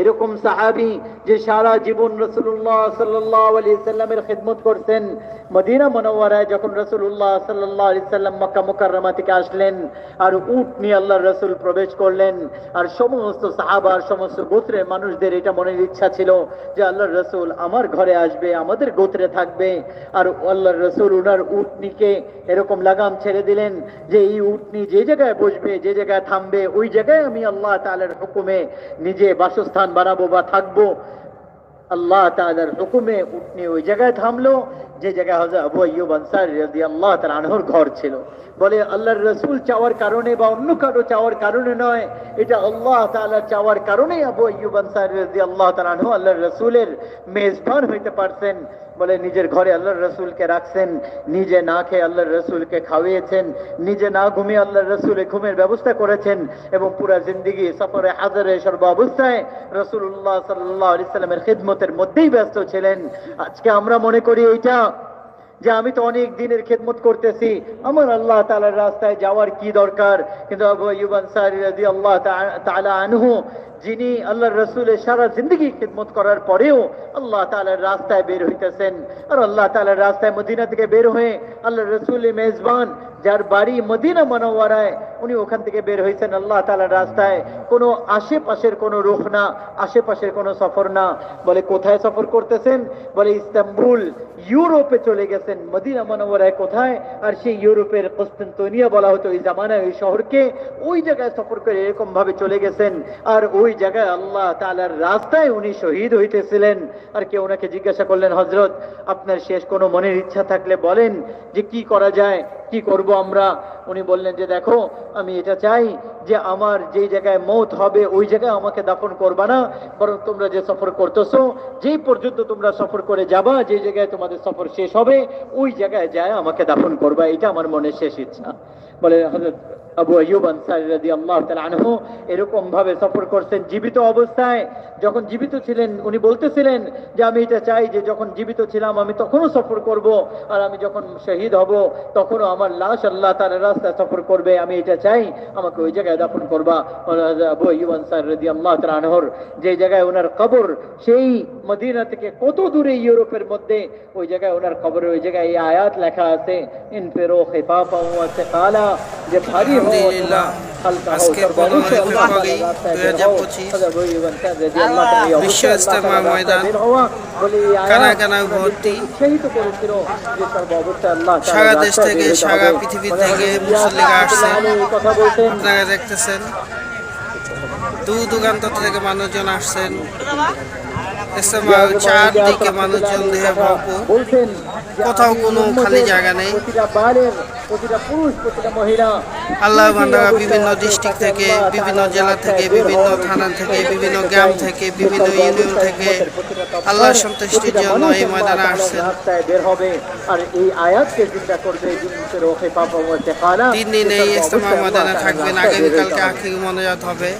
এরকম সাহাবী যে সারা জীবন সাল্লামের খিদমত করতেন মদিনা মুনাওয়ারায় যখন আলাইহি সাল্লাম মক্কা থেকে আসলেন আর উট নিয়ে আল্লাহর রাসূল প্রবেশ করলেন আর সমস্ত সাহাবা আর সমস্ত গোত্রের মানুষদের এটা মনের ইচ্ছা ছিল যে আল্লাহ রাসূল আমার ঘরে আসবে, আমাদের গোত্রে থাকবে। আর আল্লাহর রাসূল উনার উটনিকে এরকম লাগাম ছেড়ে দিলেন যে এই উটনি যে জায়গায় বসবে, যে জায়গায় থামবে, ওই জায়গায় আমি আল্লাহ তাআলার হুকুমে নিজে বাসস্থান বানাবো বা থাকব। আল্লাহ তাআলার হুকুমে উটনি ওই জায়গায় থামলো, যে জায়গায় হযরত আবু আইয়ুব আনসারী রাদিয়াল্লাহু তাআলা আনহুর ঘর ছিল। বলে, আল্লাহর রাসূল চাওয়ার কারণে বা অন্য কারও চাওয়ার কারণে নয়, এটা আল্লাহ তাআলা চাওয়ার কারণে আবু আইয়ুব আনসারী রাদিয়াল্লাহু তাআলা আনহু আল্লাহর রাসূলের মেজবান হইতে পারছেন। বলে নিজের ঘরে আল্লাহর রসুলকে রাখছেন, নিজে না খেয়ে আল্লাহর রসুলকে খাওয়িয়েছেন, নিজে না ঘুমিয়ে আল্লাহর রসুলে ঘুমের ব্যবস্থা করেছেন এবং পুরা জিন্দিগি সফরে হাজারে সর্ব অবস্থায় রসুল্লাহ সাল্লাহ আলি সাল্লামের খিদমতের মধ্যেই ব্যস্ত ছিলেন। আজকে আমরা মনে করি এইটা যে আমি তো অনেক দিনের খেদমত করতেছি, আমার আল্লাহ তাআলার রাস্তায় যাওয়ার কি দরকার? কিন্তু আবু আইয়ুব আনসারী রাদিয়াল্লাহু তাআলা আনহু যিনি আল্লাহর রসুলের সারা জিন্দগি খিদমত করার পরেও আল্লাহ তাআলার রাস্তায় বের হইতেছেন। আর আল্লাহ তাআলার রাস্তায় মদিনা থেকে বের হয়ে আল্লাহ রসুল মেজবান, যার বাড়ি মদিনা মনোয়ারায় উনি ওখান থেকে বের হয়েছেন আল্লাহ তাআলার রাস্তায় কোনো আশেপাশের কোনো রুখ না, আশেপাশের কোনো সফর না। বলে, কোথায় সফর করতেছেন? বলে, ইস্তাম্বুল, ইউরোপে চলে গেছেন। মদিনা মনোয়ারায় কোথায়? আর সেই ইউরোপের কস্তান্তনিয়া বলা হতো, ওই জামানায়, ওই শহরকে, ওই জায়গায় সফর করে এরকম ভাবে চলে গেছেন। আর ওই জায়গায় আল্লাহ তাআলার রাস্তায় উনি শহীদ হইতেছিলেন। আর কেউ ওনাকে জিজ্ঞাসা করলেন হজরত আপনার শেষ কোনো মনের ইচ্ছা থাকলে বলেন যে কি করা যায়, কি করব আমরা? উনি বললেন যে, দেখো, আমি এটা চাই যে আমার যেই জায়গায় মৌত হবে, ওই জায়গায় আমাকে দাফন করবা না। বরং তোমরা যে সফর করতেছো, যেই পর্যন্ত তোমরা সফর করে যাবা, যে জায়গায় তোমাদের সফর শেষ হবে, ওই জায়গায় যায় আমাকে দাফন করবা। এটা আমার মনের শেষ ইচ্ছা। বলে আবু আইয়ুব আনসারী রাদিয়াল্লাহু তাআলা আনহু এরকম ভাবে সফর করছেন জীবিত অবস্থায়। যখন জীবিত ছিলেন, উনি বলতেছিলেন যে, আমি এটা চাই যে, যখন জীবিত ছিলাম, আমি তখনও সফর করব আর আমি যখন শহীদ হব, তখনও আমার লাশ আল্লাহ তার রাস্তায় সফর করবে। আমি এটা চাই, আমাকে ওই জায়গায় দাফন করবা। আবু আইয়ুব আনসারী রাদিয়াল্লাহু তাআলা আনহুর যে জায়গায় ওনার কবর, সেই মদিনা থেকে কত দূরে ইউরোপের মধ্যে ওই জায়গায় ওনার কবরে ওই জায়গায় এই আয়াত লেখা আছে ইন ফিরো খিফাফা ওয়া সিকালা যে ভারী হও আলহামদুলিল্লাহ। হালকা হও আজকে সর্বাবশ্যই পনেরোই আল্লাহ ফেব্রুয়ারি তাআলার রাস্তায় বের হও। 2025 হাজার বই এবং তার রাদিয়াল্লাহু তাআলা এই বিশ্ব অবস্থায় ইজতেমা আল্লাহ তাআলার রাস্তায় ময়দান। বের হওয়া বলে এই আয়াত কানায় কানায় আমাদেরকে ভর্তি। উৎসাহিত করেছিল যে সর্বাবস্থায় আল্লাহ তাআলার সারা দেশ রাস্তায় থেকে, বের হতে সারা হবে। পৃথিবী মানে থেকে হযরত মুসল্লিরা ইয়াস আসছেন। রাহমাতুল্লাহ আলাইহি এই কথা বলছেন আপনারা দেখতেছেন দূর দূরান্ত থেকে মানুষজন আসছেন ইস্তেমার চারদিকে মানুষজন দেহে ভরপুর কোথাও কোনো খালি জায়গা নেই। আল্লাহ অবস্থায় বিভিন্ন ডিস্ট্রিক্ট থেকে, বিভিন্ন জেলা থেকে, বিভিন্ন থানা থেকে, বিভিন্ন গ্রাম থেকে, বিভিন্ন ইউনিয়ন থেকে আল্লাহর সন্তুষ্টির জন্য এই আল্লাহ ময়দানে আসছেন তিন দিন এই ইস্তেমা আল্লাহ ময়দানে থাকবেন, আগামীকালকে। আখির মনোজাত হবে